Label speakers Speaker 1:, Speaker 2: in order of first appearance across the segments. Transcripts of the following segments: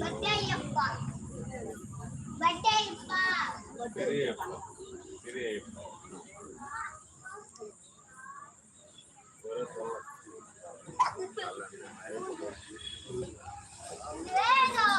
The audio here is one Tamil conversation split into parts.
Speaker 1: பட்டையப்பா பட்டையப்பா
Speaker 2: பெரியப்பா பெரியப்பா
Speaker 1: வேகம்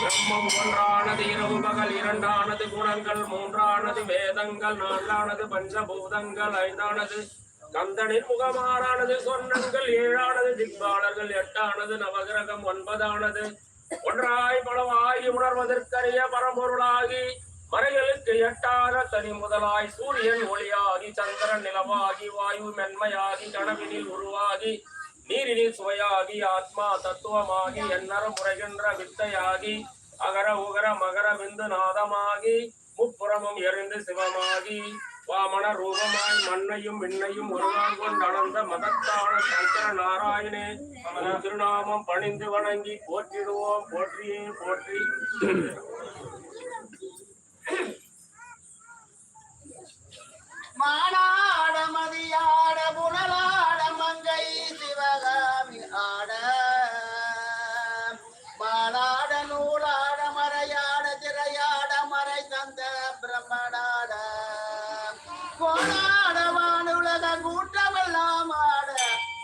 Speaker 3: பிரம்மம் ஒன்றானது இரவு பகல் இரண்டானது குணங்கள் மூன்றானது வேதங்கள் நான்கானது பஞ்சபூதங்கள் ஐந்தானது கந்தனின் முகமாறானது சொன்னங்கள் ஏழானது திக்பாலர்கள் எட்டானது நவகிரகம் ஒன்பதானது ஒன்றாய் பலவாகி உணர்வதற்கரிய பரம்பொருளாகி மறைகளுக்கு எட்டாக தனி முதலாய் சூரியன் ஒளியாகி சந்திரன் நிலவாகி வாயு மென்மையாகி கனவினில் உருவாகி நீரினில் சுவையாகி ஆத்மா தத்துவமாகி எண்ணற முறைகின்ற வித்தையாகி அகர உகர மகர விந்து நாதமாகி முப்புறமும் எரிந்து சிவமாகி வாமன ரூபமாய் மண்ணையும் விண்ணையும் ஒருவாய் கொண்டளந்த மதத்தான சங்கர நாராயணே அவன திருநாமம் பணிந்து வணங்கி போற்றிடுவோம். போற்றியே போற்றி.
Speaker 4: மாணவ கூட்டமெல்லாம் ஆட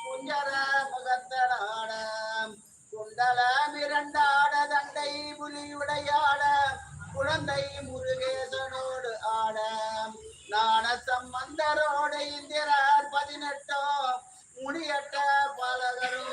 Speaker 4: குஞ்சர முகத்தனாட. குண்டல மிரண்டாட தண்டை புலியுடையாட. குழந்தை முருகேசனோடு ஆட. நாண சம்பந்தரோடு இந்திரர் பதினெட்டோ முடியட்ட பலகருமான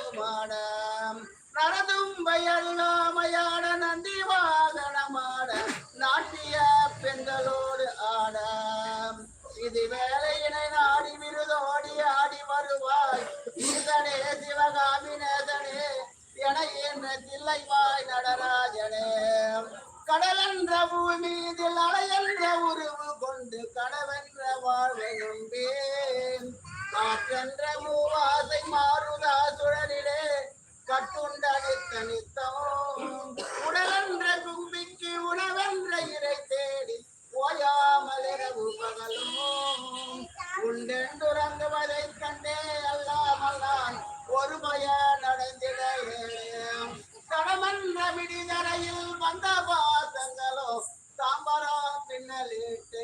Speaker 4: தில்லைவாய் நடராஜனே கடலென்ற பூமீதில் அலையென்ற உருவு கொண்டு கடவென்ற வாழ்வை நம்பேன் காற்றென்ற மூவாசை மாறுதா சுழலிலே கட்டுண்ட நித்த உடலென்ற கும்பிக்கு உணவென்ற இறை தேடி ஓயாமல் இரவு பகலும். உண்டென்றுறங்குவதை கண்டே அல்லாமல் நான் ஒரு பயன தாம்பரம் பின்னலிட்டு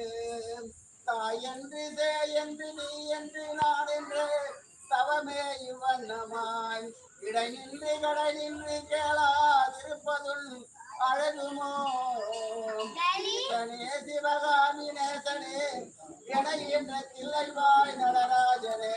Speaker 4: தாய் என்று தே என்று நீ என்று நான் என்று தவமே இவ்வண்ணமாய். இடை நின்று கடை நின்று கேளாதிருப்பதுள் அழகுமோ நேசனே சிவகாமி நேசனே எடை என்ற தில்லைவாய் நடராஜனே.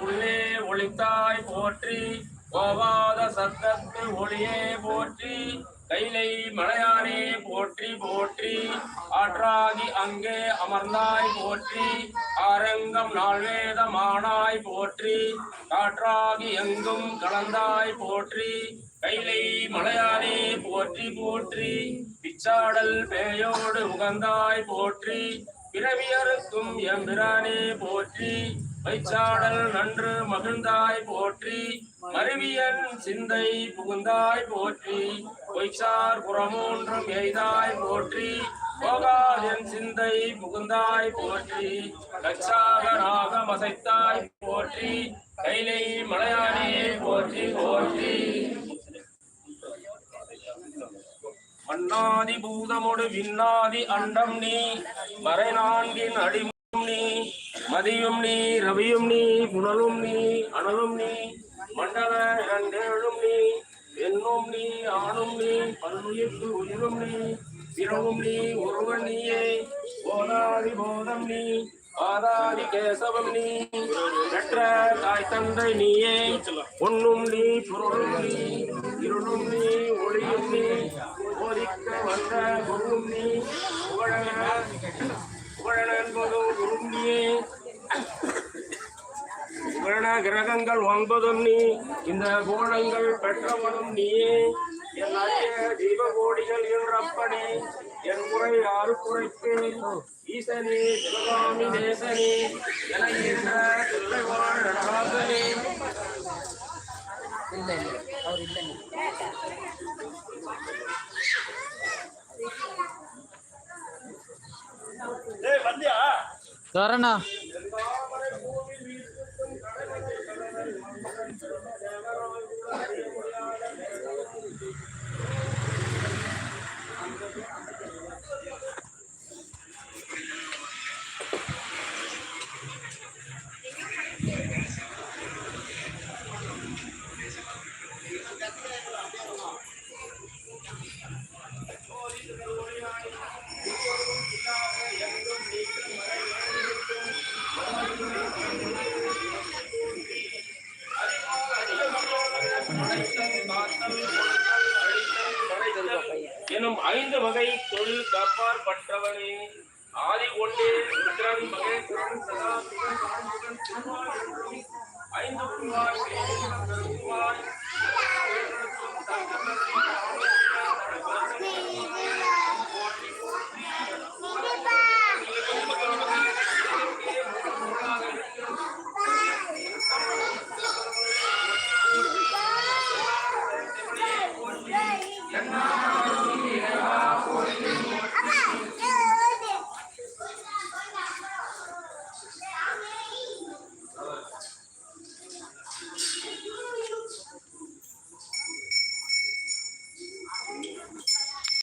Speaker 3: உள்ளே ஒளித்தாய் போற்றி கோவாத சத்தத்து ஒளியே போற்றி கைலை மலையானே போற்றி போற்றி ஆற்றாகி அங்கே அமர்ந்தாய் போற்றி ஆரங்கம் நாள்வேதமானாய் போற்றி காற்றாகி எங்கும் கலந்தாய் போற்றி கைலை மலையானே போற்றி போற்றி பிச்சாடல் பேயோடு உகந்தாய் போற்றி பிறவியருக்கும் எம்பிரானே போற்றி வைச்சாடல் நன்று மகிழ்ந்தாய் போற்றி மருவியன் சிந்தை புகுந்தாய் போற்றி பொய்சார் புறமூன்றும் எய்தாய் போற்றி போகாதன் சிந்தை புகுந்தாய் போற்றி லட்சாகராக மசைத்தாய் போற்றி கைலை மலையானே போற்றி போற்றி. அண்ணாதி பூதமொடு விண்ணாதி அண்டம் நீ மறை நான்கின் அடிமும் நீ. மதியும் நீ ரவியும் நீ புனலும் நீ அனலும் நீ மண்டல இரண்டேழும் நீ என்னும் நீ ஆணும் நீ பல்லுயிர்க்கு உயிரும் நீ பிறவும் நீ ஒருவன் நீயே போதாதி போதம் நீ ஆதாதி கேசவம் நீ பெற்ற தாய் தந்தை நீயே பொன்னும் நீ பொருளும் நீ இருளும் நீ ஒளியும் நீ போதிக்க வந்த குருவும் நீ புகழன கிரகங்கள் ஒன்பதும் நீ இந்த புகழங்கள் பெற்றவனும் நீயே. என் அரிய தீபகோடிகள் என்றப்பனே என் முறை ஆறு குறைப்பேன் ஈசனே சிவகாமி தேசனே என என்ற நடராசனே
Speaker 5: வரண்ணா
Speaker 3: எனும் ஐந்து வகை தொழில் காப்பார் பற்றவனே. ஆதி கொண்டே விக்ரம் மகேஸ்வரன் ஐந்து குமார் குமார்